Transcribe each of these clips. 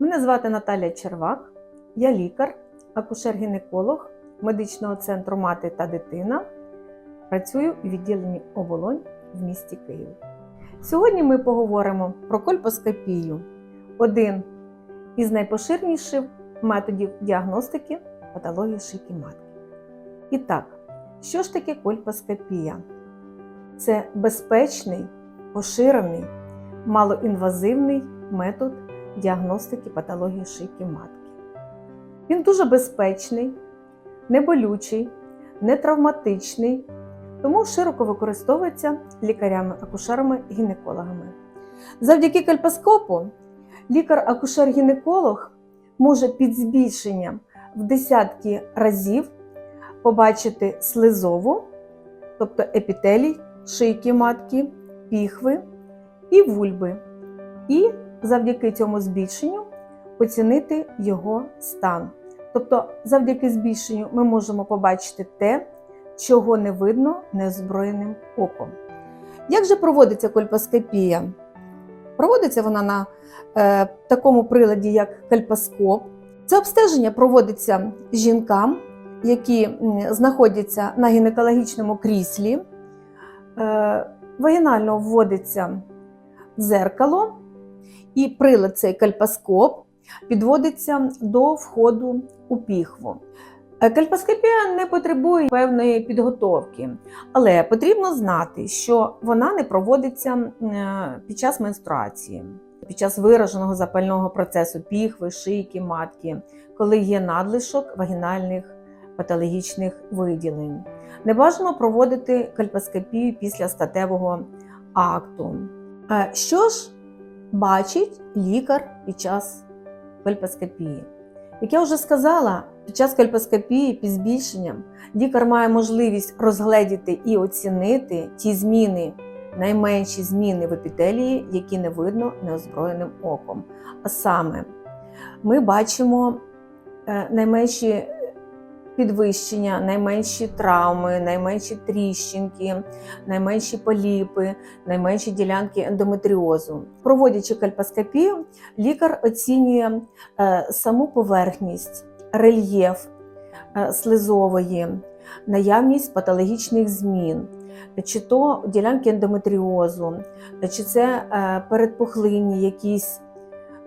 Мене звати Наталя Червак, я лікар, акушер-гінеколог медичного центру Мати та дитина. Працюю у відділенні оболонь в місті Київ. Сьогодні ми поговоримо про кольпоскопію один із найпоширеніших методів діагностики патології шийки матки. І так, що ж таке кольпоскопія? Це безпечний, поширений, малоінвазивний метод діагностики патології шийки матки. Він дуже безпечний, неболючий, нетравматичний, тому широко використовується лікарями-акушерами-гінекологами. Завдяки кальпоскопу лікар-акушер-гінеколог може під збільшенням в десятки разів побачити слизову, тобто епітелій шийки матки, піхви і вульби. І завдяки цьому збільшенню оцінити його стан. Тобто, завдяки збільшенню ми можемо побачити те, чого не видно неозброєним оком. Як же проводиться кольпоскопія? Проводиться вона на е, такому приладі, як кальпоскоп. Це обстеження проводиться жінкам, які знаходяться на гінекологічному кріслі. Е, вагінально вводиться дзеркало, і прилад цей кальпоскоп підводиться до входу у піхву. Е, Кальпоскопія не потребує певної підготовки, але потрібно знати, що вона не проводиться е, під час менструації, під час вираженого запального процесу піхви, шийки, матки, коли є надлишок вагінальних патологічних виділень. Не бажано проводити кальпоскопію після статевого акту. Е, Що ж бачить лікар під час кольпоскопії? Як я вже сказала, під час кольпоскопії під збільшенням лікар має можливість розгледіти і оцінити ті зміни, найменші зміни в епітелії, які не видно неозброєним оком. А саме, ми бачимо е, найменші підвищення, найменші травми, найменші тріщинки, найменші поліпи, найменші ділянки ендометріозу. Проводячи кальпоскопію, лікар оцінює е, саму поверхність, рельєф е, слизової, наявність патологічних змін. Чи то ділянки ендометріозу, чи це е, передпухлинні якісь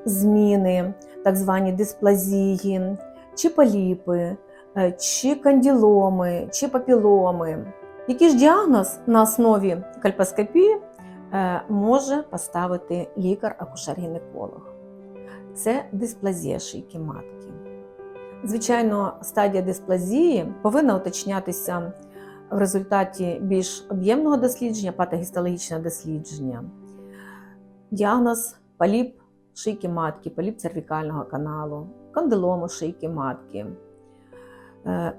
зміни, так звані дисплазії, чи поліпи, чи канділоми, чи папіломи. Який ж діагноз на основі кальпоскопії е, може поставити лікар-акушер-гінеколог? Це дисплазія шийки матки. Звичайно, стадія дисплазії повинна уточнятися в результаті більш об'ємного дослідження, патогістологічного дослідження. Діагноз поліп шийки матки, поліп цервікального каналу, кандилому шийки матки, е,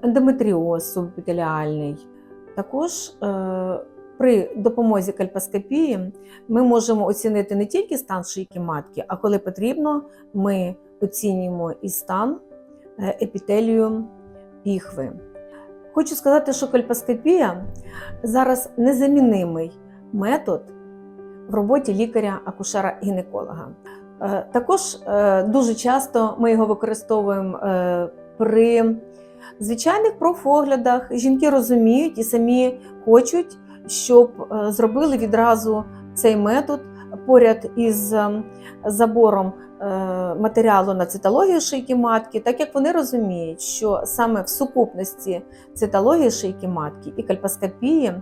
ендометріоз субепітеліальний. Також е, при допомозі кальпоскопії ми можемо оцінити не тільки стан шийки матки, а коли потрібно, ми оцінюємо і стан е, епітелію піхви. Хочу сказати, що кольпоскопія зараз незамінимий метод в роботі лікаря-акушера-гінеколога. Е, Також е, дуже часто ми його використовуємо е, при звичайних профоглядах. Жінки розуміють і самі хочуть, щоб е, зробили відразу цей метод поряд із е, забором е, матеріалу на цитологію шийки матки, так як вони розуміють, що саме в сукупності цитології шийки матки і кальпоскопії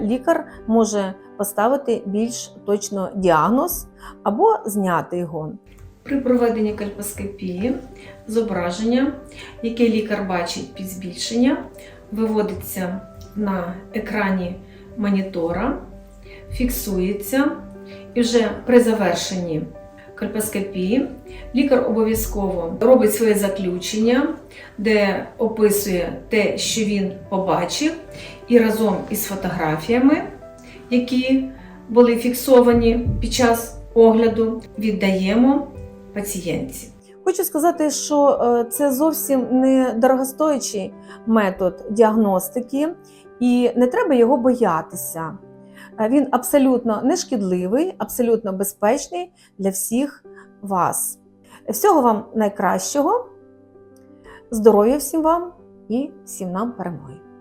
лікар може поставити більш точно діагноз або зняти його. При проведенні кальпоскопії зображення, яке лікар бачить під збільшення, виводиться на екрані монітора, фіксується і вже при завершенні кальпоскопії лікар обов'язково робить своє заключення, де описує те, що він побачив, і разом із фотографіями, які були фіксовані під час огляду, віддаємо пацієнтці. Хочу сказати, що е, це зовсім не дорогостоячий метод діагностики, і не треба його боятися. Е, Він абсолютно нешкідливий, абсолютно безпечний для всіх вас. Всього вам найкращого, здоров'я всім вам і всім нам перемоги!